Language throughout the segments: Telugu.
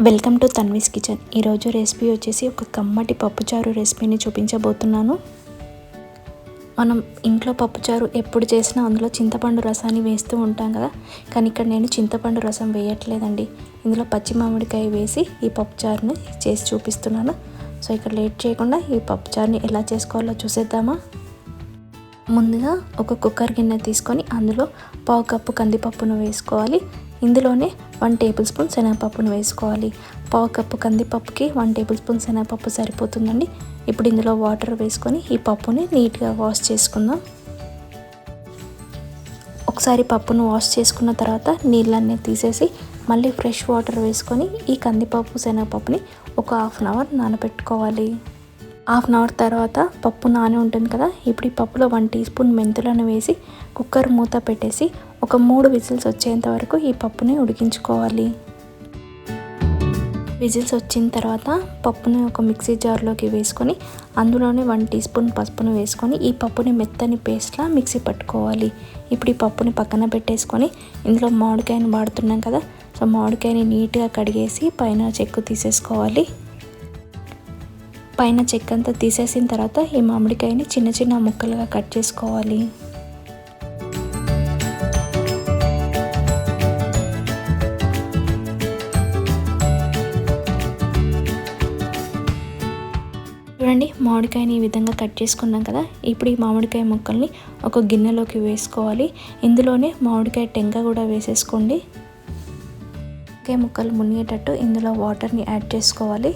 Welcome to Tanvi's kitchen. ఈరోజు రెసిపీ వచ్చేసి ఒక కమ్మటి పప్పుచారు రెసిపీని చూపించబోతున్నాను. మనం ఇంట్లో పప్పుచారు ఎప్పుడు చేసినా అందులో చింతపండు రసాన్ని వేస్తూ ఉంటాం కదా. కానీ ఇక్కడ నేను చింతపండు రసం వేయట్లేదండి. ఇందులో పచ్చి మామిడికాయ వేసి ఈ పప్పుచారుని చేసి చూపిస్తున్నాను. సో ఇక్కడ లేట్ చేయకుండా ఈ పప్పుచారుని ఎలా చేసుకోవాలో చూసేద్దామా? ముందుగా ఒక కుక్కర్ గిన్నె తీసుకొని అందులో పావు కప్పు కందిపప్పును వేసుకోవాలి. ఇందులోనే వన్ టేబుల్ స్పూన్ శనగపప్పును వేసుకోవాలి. పావు కప్పు కందిపప్పుకి వన్ టేబుల్ స్పూన్ శనగపప్పు సరిపోతుందండి. ఇప్పుడు ఇందులో వాటర్ వేసుకొని ఈ పప్పుని నీట్గా వాష్ చేసుకుందాం. ఒకసారి పప్పును వాష్ చేసుకున్న తర్వాత నీళ్ళన్నీ తీసేసి మళ్ళీ ఫ్రెష్ వాటర్ వేసుకొని ఈ కందిపప్పు శనగపప్పుని ఒక హాఫ్ అన్ అవర్ నానబెట్టుకోవాలి. హాఫ్ అన్ అవర్ తర్వాత పప్పు నాని ఉంటుంది కదా ఇప్పుడు ఈ పప్పులో వన్ టీ స్పూన్ మెంతులను వేసి కుక్కర్ మూత పెట్టేసి ఒక మూడు విజిల్స్ వచ్చేంత వరకు ఈ పప్పుని ఉడికించుకోవాలి. విజిల్స్ వచ్చిన తర్వాత పప్పుని ఒక మిక్సీ జార్లోకి వేసుకొని అందులోనే వన్ టీ స్పూన్ పసుపును వేసుకొని ఈ పప్పుని మెత్తని పేస్ట్లా మిక్సీ పట్టుకోవాలి. ఇప్పుడు ఈ పప్పుని పక్కన పెట్టేసుకొని ఇందులో మామిడికాయని వాడుతున్నాం కదా సో మామిడికాయని నీట్గా కడిగేసి పైన చెక్కు తీసేసుకోవాలి. పైన చెక్కంతా తీసేసిన తర్వాత ఈ మామిడికాయని చిన్న చిన్న ముక్కలుగా కట్ చేసుకోవాలి. మామిడికాయని ఈ విధంగా కట్ చేసుకున్నాం కదా ఇప్పుడు ఈ మామిడికాయ ముక్కల్ని ఒక గిన్నెలోకి వేసుకోవాలి. ఇందులోనే మామిడికాయ టెంక కూడా వేసేసుకోండి. మామిడికాయ ముక్కలు మునిగేటట్టు ఇందులో వాటర్ని యాడ్ చేసుకోవాలి.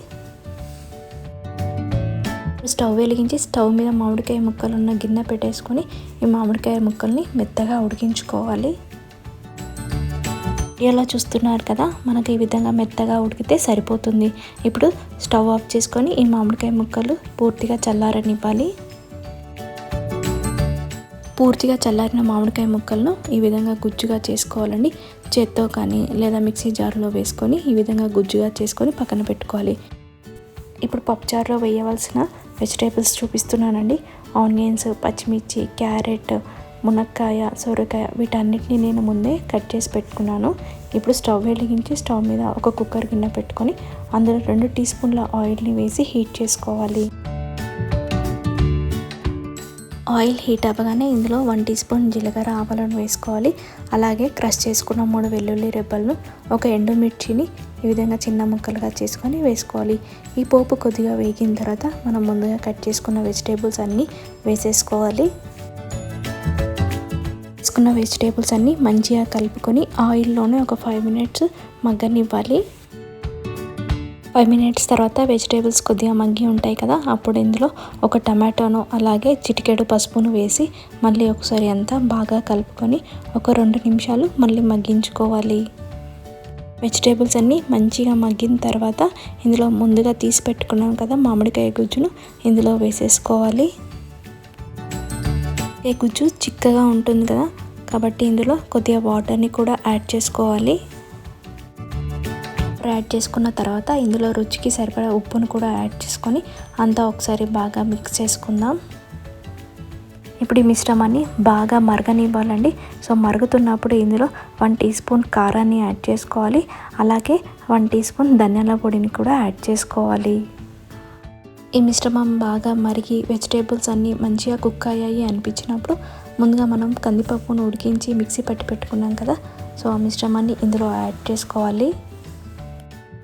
స్టవ్ వెలిగించి స్టవ్ మీద మామిడికాయ ముక్కలు ఉన్న గిన్నె పెట్టేసుకొని ఈ మామిడికాయ ముక్కల్ని మెత్తగా ఉడికించుకోవాలి. ఎలా చూస్తున్నారు కదా మనకి ఈ విధంగా మెత్తగా ఉడికితే సరిపోతుంది. ఇప్పుడు స్టవ్ ఆఫ్ చేసుకొని ఈ మామిడికాయ ముక్కలు పూర్తిగా చల్లారనివ్వాలి. పూర్తిగా చల్లారిన మామిడికాయ ముక్కలను ఈ విధంగా గుజ్జుగా చేసుకోవాలండి. చేత్తో కానీ లేదా మిక్సీ జార్లో వేసుకొని ఈ విధంగా గుజ్జుగా చేసుకొని పక్కన పెట్టుకోవాలి. ఇప్పుడు పప్పుచారులో వేయవలసిన వెజిటేబుల్స్ చూపిస్తున్నానండి. ఆనియన్స్ పచ్చిమిర్చి క్యారెట్ మునక్కాయ సొరకాయ వీటన్నిటిని నేను ముందే కట్ చేసి పెట్టుకున్నాను. ఇప్పుడు స్టవ్ వెలిగించి స్టవ్ మీద ఒక కుక్కర్ గిన్నె పెట్టుకొని అందులో రెండు టీ స్పూన్ల ఆయిల్ని వేసి హీట్ చేసుకోవాలి. ఆయిల్ హీట్ అవ్వగానే ఇందులో వన్ టీ స్పూన్ జీలకర్ర ఆవాలను వేసుకోవాలి. అలాగే క్రష్ చేసుకున్న మూడు వెల్లుల్లి రెబ్బలను ఒక ఎండుమిర్చిని ఈ విధంగా చిన్న ముక్కలుగా చేసుకొని వేసుకోవాలి. ఈ పోపు కొద్దిగా వేగిన తర్వాత మనం ముందుగా కట్ చేసుకున్న వెజిటేబుల్స్ అన్నీ వేసేసుకోవాలి. తీసుకున్న వెజిటేబుల్స్ అన్నీ మంచిగా కలుపుకొని ఆయిల్లోనే ఒక ఫైవ్ మినిట్స్ మగ్గనివ్వాలి. ఫైవ్ మినిట్స్ తర్వాత వెజిటేబుల్స్ కొద్దిగా మగ్గి ఉంటాయి కదా అప్పుడు ఇందులో ఒక టమాటోను అలాగే చిటికెడు పసుపును వేసి మళ్ళీ ఒకసారి అంతా బాగా కలుపుకొని ఒక రెండు నిమిషాలు మళ్ళీ మగ్గించుకోవాలి. వెజిటేబుల్స్ అన్నీ మంచిగా మగ్గిన తర్వాత ఇందులో ముందుగా తీసి పెట్టుకున్నాం కదా మామిడికాయ గుజ్జును ఇందులో వేసేసుకోవాలి. ఏ గుజ్జు చిక్కగా ఉంటుంది కదా కాబట్టి ఇందులో కొద్దిగా వాటర్ని కూడా యాడ్ చేసుకోవాలి. యాడ్ చేసుకున్న తర్వాత ఇందులో రుచికి సరిపడా ఉప్పును కూడా యాడ్ చేసుకొని అంతా ఒకసారి బాగా మిక్స్ చేసుకుందాం. ఇప్పుడు ఈ మిశ్రమాన్ని బాగా మరగనివ్వాలండి. సో మరుగుతున్నప్పుడు ఇందులో వన్ టీ స్పూన్ కారాన్ని యాడ్ చేసుకోవాలి. అలాగే వన్ టీ స్పూన్ ధనియాల పొడిని కూడా యాడ్ చేసుకోవాలి. ఈ మిశ్రమం బాగా మరిగి వెజిటేబుల్స్ అన్నీ మంచిగా కుక్ అయ్యాయి అనిపించినప్పుడు ముందుగా మనం కందిపప్పును ఉడికించి మిక్సీ పట్టి పెట్టుకున్నాం కదా సో ఆ మిశ్రమాన్ని ఇందులో యాడ్ చేసుకోవాలి.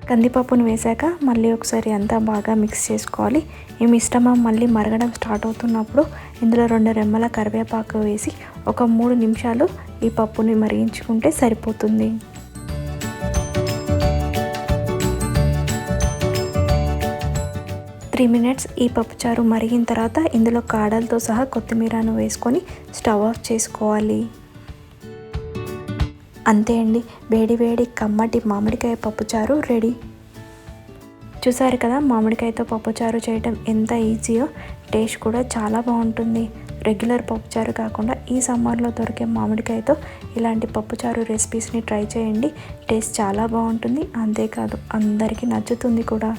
కందిపప్పును వేశాక మళ్ళీ ఒకసారి అంతా బాగా మిక్స్ చేసుకోవాలి. ఈ మిశ్రమం మళ్ళీ మరగడం స్టార్ట్ అవుతున్నప్పుడు ఇందులో రెండు రెమ్మల కరివేపాకు వేసి ఒక మూడు నిమిషాలు ఈ పప్పుని మరిగించుకుంటే సరిపోతుంది. త్రీ మినిట్స్ ఈ పప్పుచారు మరిగిన తర్వాత ఇందులో కాడలతో సహా కొత్తిమీరను వేసుకొని స్టవ్ ఆఫ్ చేసుకోవాలి. అంతే అండి. వేడి వేడి కమ్మటి మామిడికాయ పప్పుచారు రెడీ. చూసారు కదా మామిడికాయతో పప్పుచారు చేయటం ఎంత ఈజీయో? టేస్ట్ కూడా చాలా బాగుంటుంది. రెగ్యులర్ పప్పుచారు కాకుండా ఈ సమ్మర్లో దొరికే మామిడికాయతో ఇలాంటి పప్పుచారు రెసిపీస్ని ట్రై చేయండి. టేస్ట్ చాలా బాగుంటుంది. అంతేకాదు అందరికీ నచ్చుతుంది కూడా.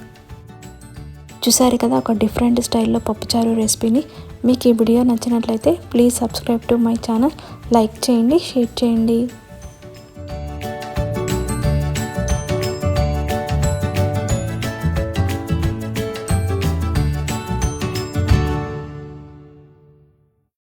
చూసారు కదా ఒక డిఫరెంట్ స్టైల్లో పప్పుచారు రెసిపీని. మీకు ఈ వీడియో నచ్చినట్లయితే please subscribe to my channel. Like చేయండి షేర్ చేయండి.